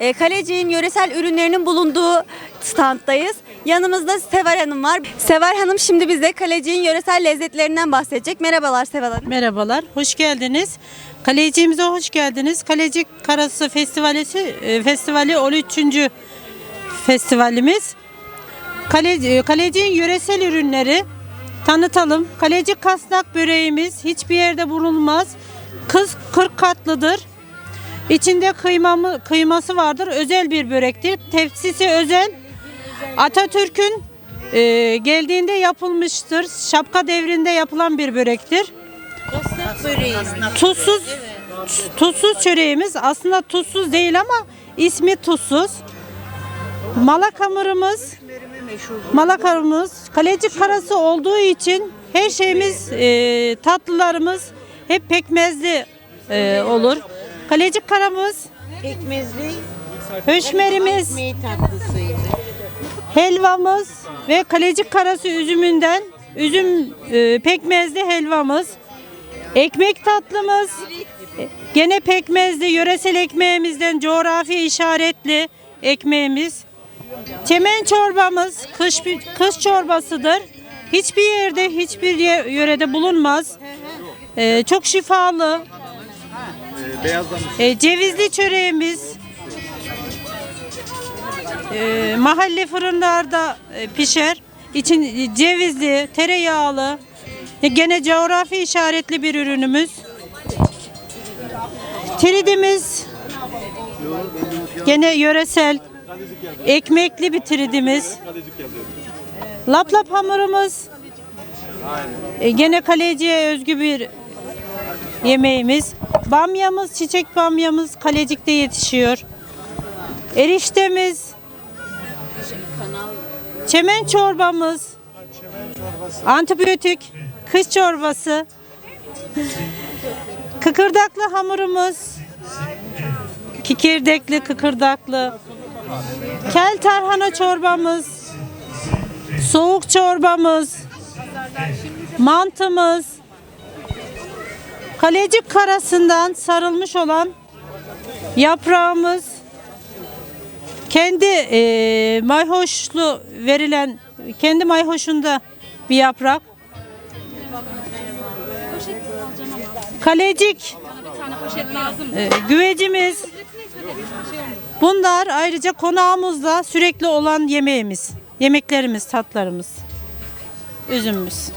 E, Kalecik'in yöresel ürünlerinin bulunduğu standdayız. Yanımızda Sevar Hanım var. Sevar Hanım şimdi bize Kalecik'in yöresel lezzetlerinden bahsedecek. Merhabalar Sevar Hanım. Merhabalar, hoş geldiniz. Kaleciğimize hoş geldiniz. Kalecik Karası Festivali, e, Festivali 13. festivalimiz. Kale, e, Kalecik'in yöresel ürünleri tanıtalım. Kalecik kasnak böreğimiz hiçbir yerde bulunmaz. Kız 40 katlıdır. İçinde kıymamı, kıyması vardır. Özel bir börektir. Tepsisi özel. Atatürk'ün e, geldiğinde yapılmıştır. Şapka devrinde yapılan bir börektir. Tuzsuz tuzsuz çöreğimiz aslında tuzsuz değil ama ismi tuzsuz. Malak hamurumuz Malak hamurumuz kalecik karası olduğu için her şeyimiz e, tatlılarımız hep pekmezli e, olur. Kalecik karamız, Pekmezli höşmerimiz, ekmeği tatlısıydı. helvamız ve kalecik karası üzümünden üzüm e, pekmezli helvamız. Ekmek tatlımız. e, Gene pekmezli yöresel ekmeğimizden coğrafi işaretli ekmeğimiz. Çemen çorbamız kış kış çorbasıdır. Hiçbir yerde hiçbir ye- yörede bulunmaz. E, çok şifalı. E, cevizli çöreğimiz. E, mahalle fırınlarda e, pişer. İçin e, cevizli, tereyağlı. E, gene coğrafi işaretli bir ürünümüz. Tridimiz gene yöresel ekmekli bir tridimiz. Lap lap hamurumuz e, gene kaleciye özgü bir yemeğimiz. Bamyamız, çiçek bamyamız kalecikte yetişiyor. Eriştemiz, çemen çorbamız, antibiyotik, kış çorbası, kıkırdaklı hamurumuz, kikirdekli, kıkırdaklı, kel tarhana çorbamız, soğuk çorbamız, mantımız, kalecik karasından sarılmış olan yaprağımız, kendi e, mayhoşlu verilen kendi mayhoşunda bir yaprak. Kalecik e, güvecimiz. Bunlar ayrıca konağımızda sürekli olan yemeğimiz. Yemeklerimiz, tatlarımız. Üzümümüz.